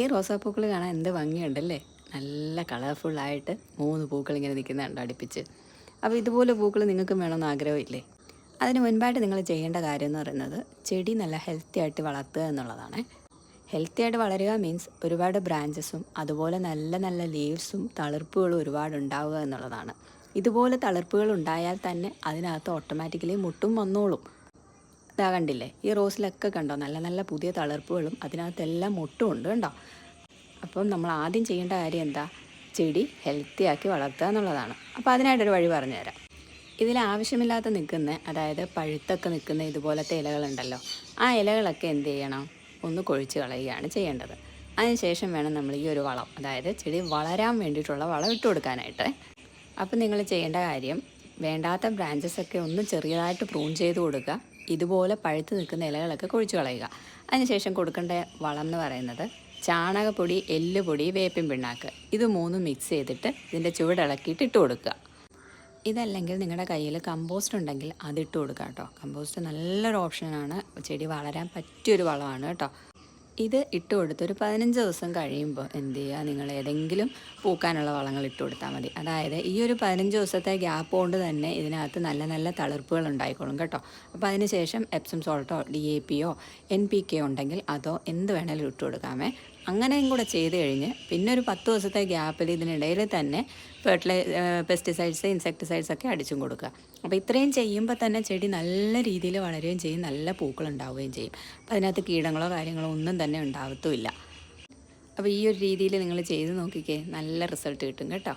ഈ റോസാപ്പൂക്കൾ കാണാൻ എന്ത് ഭംഗിയുണ്ടല്ലേ? നല്ല കളർഫുള്ളായിട്ട് മൂന്ന് പൂക്കൾ ഇങ്ങനെ നിൽക്കുന്നുണ്ട് അടുപ്പിച്ച്. അപ്പോൾ ഇതുപോലെ പൂക്കൾ നിങ്ങൾക്കും വേണമെന്ന് ആഗ്രഹമില്ലേ അതിന് മുൻപായിട്ട് നിങ്ങൾ ചെയ്യേണ്ട കാര്യം എന്ന് പറയുന്നത് ചെടി നല്ല ഹെൽത്തി ആയിട്ട് വളർത്തുക എന്നുള്ളതാണ്. ഹെൽത്തി ആയിട്ട് വളരുക മീൻസ് ഒരുപാട് ബ്രാഞ്ചസും അതുപോലെ നല്ല നല്ല ലീവ്സും തളിർപ്പുകളും ഒരുപാട് ഉണ്ടാവുക എന്നുള്ളതാണ്. ഇതുപോലെ തളിർപ്പുകൾ ഉണ്ടായാൽ തന്നെ അതിനകത്ത് ഓട്ടോമാറ്റിക്കലി മുട്ടും വന്നോളും. ഇതാ കണ്ടില്ലേ? ഈ റോസിലൊക്കെ കണ്ടോ? നല്ല നല്ല പുതിയ തളർപ്പുകളും അതിനകത്തെല്ലാം മുട്ടും ഉണ്ട് കണ്ടോ? അപ്പം നമ്മൾ ആദ്യം ചെയ്യേണ്ട കാര്യം എന്താ? ചെടി ഹെൽത്തി ആക്കി വളർത്തുക എന്നുള്ളതാണ്. അപ്പോൾ അതിനായിട്ടൊരു വഴി പറഞ്ഞുതരാം ഇതിൽ ആവശ്യമില്ലാത്ത നിൽക്കുന്ന അതായത് പഴുത്തൊക്കെ നിൽക്കുന്ന ഇതുപോലത്തെ ഇലകളുണ്ടല്ലോ. ആ ഇലകളൊക്കെ എന്ത് ചെയ്യണം? ഒന്ന് കൊഴിച്ച് കളയുകയാണ് ചെയ്യേണ്ടത്. അതിനുശേഷം വേണം നമ്മൾ ഈ ഒരു വളം അതായത് ചെടി വളരാൻ വേണ്ടിയിട്ടുള്ള വളം ഇട്ട് കൊടുക്കാനായിട്ട്. അപ്പം നിങ്ങൾ ചെയ്യേണ്ട കാര്യം വേണ്ടാത്ത ബ്രാഞ്ചസ് ഒക്കെ ഒന്ന് ചെറിയതായിട്ട് പ്രൂൺ ചെയ്ത് കൊടുക്കുക. ഇതുപോലെ പഴുത്ത് നിൽക്കുന്ന ഇലകളൊക്കെ കുഴിച്ചു കളയുക. അതിനുശേഷം കൊടുക്കേണ്ട വളം എന്ന് പറയുന്നത് ചാണകപ്പൊടി എല്ലുപൊടി വേപ്പിൻ പിണ്ണാക്ക്. ഇത് മൂന്നും മിക്സ് ചെയ്തിട്ട് ഇതിന്റെ ചുവടിളക്കിയിട്ട് ഇട്ട് കൊടുക്കുക. ഇതല്ലെങ്കിൽ നിങ്ങളുടെ കയ്യിൽ കമ്പോസ്റ്റ് ഉണ്ടെങ്കിൽ അതിട്ട് കൊടുക്കുക കേട്ടോ. കമ്പോസ്റ്റ് നല്ലൊരു ഓപ്ഷനാണ് ചെടി വളരാൻ പറ്റിയൊരു വളമാണ് കേട്ടോ. ഇത് ഇട്ട് കൊടുത്ത് ഒരു പതിനഞ്ച് ദിവസം കഴിയുമ്പോൾ എന്ത് ചെയ്യുക നിങ്ങൾ ഏതെങ്കിലും പൂക്കാനുള്ള വളങ്ങൾ ഇട്ട് കൊടുത്താൽ മതി. അതായത് ഈ ഒരു പതിനഞ്ച് ദിവസത്തെ ഗ്യാപ്പ് കൊണ്ട് തന്നെ ഇതിനകത്ത് നല്ല നല്ല തളിർപ്പുകൾ ഉണ്ടായിക്കോളും കേട്ടോ. അപ്പോൾ അതിന് ശേഷം എപ്സം സോൾട്ടോ ഡി എ പിയോ എൻ പി കെ ഉണ്ടെങ്കിൽ അതോ എന്ത് വേണേലും ഇട്ട് കൊടുക്കാമേ. അങ്ങനെയും കൂടെ ചെയ്ത് കഴിഞ്ഞ് പിന്നെ ഒരു പത്ത് ദിവസത്തെ ഗ്യാപ്പിൽ ഇതിനിടയിൽ തന്നെ ഫെർട്ടിലൈ പെസ്റ്റിസൈഡ്സ് ഇൻസെക്ടിസൈഡ്സ് ഒക്കെ അടിച്ചും കൊടുക്കുക. അപ്പോൾ ഇത്രയും ചെയ്യുമ്പോൾ തന്നെ ചെടി നല്ല രീതിയിൽ വളരുകയും ചെയ്യും നല്ല പൂക്കൾ ഉണ്ടാവുകയും ചെയ്യും. അപ്പോൾ അതിനകത്ത് കീടങ്ങളോ കാര്യങ്ങളോ ഒന്നും തന്നെ ഉണ്ടാവത്തുമില്ല. അപ്പോൾ ഈ ഒരു രീതിയിൽ നിങ്ങൾ ചെയ്ത് നോക്കിക്കേ നല്ല റിസൾട്ട് കിട്ടും കേട്ടോ.